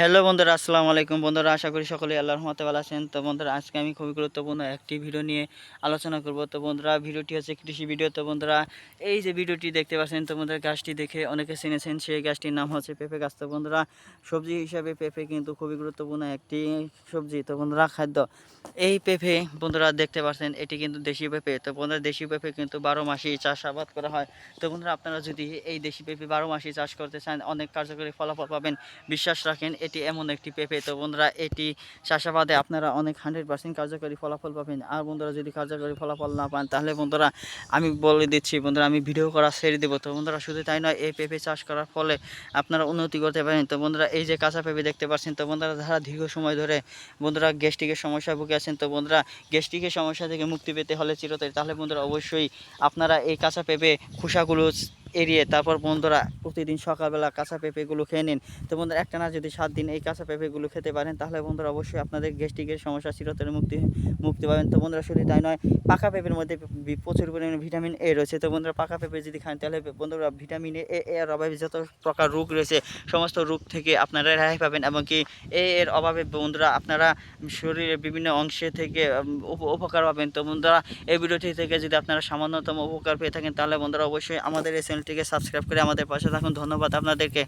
Hello বন্ধুরা, আসসালামু আলাইকুম। বন্ধুরা, আশা করি সকলে আল্লাহর রহমতে ভালো আছেন। তো বন্ধুরা, আজকে আমি খুবই গুরুত্বপূর্ণ একটি ভিডিও নিয়ে আলোচনা করব। তো বন্ধুরা, ভিডিওটি হচ্ছে কৃষি ভিডিও। তো বন্ধুরা, এই যে ভিডিওটি দেখতে পাচ্ছেন, তো বন্ধুরা, গাছটি দেখে অনেকে চিনেছেন, সেই গাছটির নাম হচ্ছে পেঁপে গাছ। তো বন্ধুরা, সবজি হিসাবে পেঁপে কিন্তু খুবই গুরুত্বপূর্ণ একটি সবজি। তো বন্ধুরা, খাদ্য। এই পেঁপে, বন্ধুরা, দেখতে পাচ্ছেন, এটি কিন্তু দেশি পেঁপে। তো বন্ধুরা দেশি পেঁপে কিন্তু বারো মাসেই চাষাবাদ করা হয়। তো বন্ধুরা, আপনারা যদি এই দেশি পেঁপে বারো মাসেই চাষ করতে চান, অনেক কার্যকরী ফলাফল পাবেন। বিশ্বাস রাখেন এটি এমন একটি পেঁপে। তো বন্ধুরা, এটি চাষাবাদে আপনারা অনেক হান্ড্রেড পার্সেন্ট কার্যকরী ফলাফল পাবেন। আর বন্ধুরা, যদি কার্যকরী ফলাফল না পান, তাহলে বন্ধুরা, আমি বলে দিচ্ছি, বন্ধুরা, আমি ভিডিও করা ছেড়ে দেবো। তো বন্ধুরা, শুধু তাই নয়, এই পেঁপে চাষ করার ফলে আপনারা উন্নতি করতে পারেন। তো বন্ধুরা, এই যে কাঁচা পেঁপে দেখতে পাচ্ছেন, তো বন্ধুরা, যারা দীর্ঘ সময় ধরে বন্ধুরা গ্যাস্ট্রিকের সমস্যায় ভুগে আছেন, তো বন্ধুরা, গ্যাস্ট্রিকের সমস্যা থেকে মুক্তি পেতে হলে চিরতরে, তাহলে বন্ধুরা, অবশ্যই আপনারা এই কাঁচা পেঁপে খোসাগুলো এড়িয়ে তারপর বন্ধুরা প্রতিদিন সকালবেলা কাঁচা পেঁপেগুলো খেয়ে নিন। তো বন্ধুরা, একটা না যদি সাত দিন এই কাঁচা পেঁপেগুলো খেতে পারেন, তাহলে বন্ধুরা অবশ্যই আপনাদের গ্যাস্ট্রিকের সমস্যা, চিরতরে মুক্তি মুক্তি পাবেন। তো বন্ধুরা, শুধু তাই নয়, পাকা পেঁপের মধ্যে প্রচুর পরিমাণে ভিটামিন এ রয়েছে। তো বন্ধুরা, পাকা পেঁপে যদি খান, তাহলে বন্ধুরা ভিটামিন এ এর অভাবে যত প্রকার রোগ রয়েছে, সমস্ত রোগ থেকে আপনারা রেহাই পাবেন। এবং কি এ এর অভাবে বন্ধুরা আপনারা শরীরের বিভিন্ন অংশে থেকে উপ- উপকার পাবেন। তো বন্ধুরা, এই ভিডিওটি থেকে যদি আপনারা সামান্যতম উপকার পেয়ে থাকেন, তাহলে বন্ধুরা অবশ্যই আমাদের এই চ্যানেলটিকে সাবস্ক্রাইব করে আমাদের পাশে থাকুন। ধন্যবাদ আপনাদেরকে।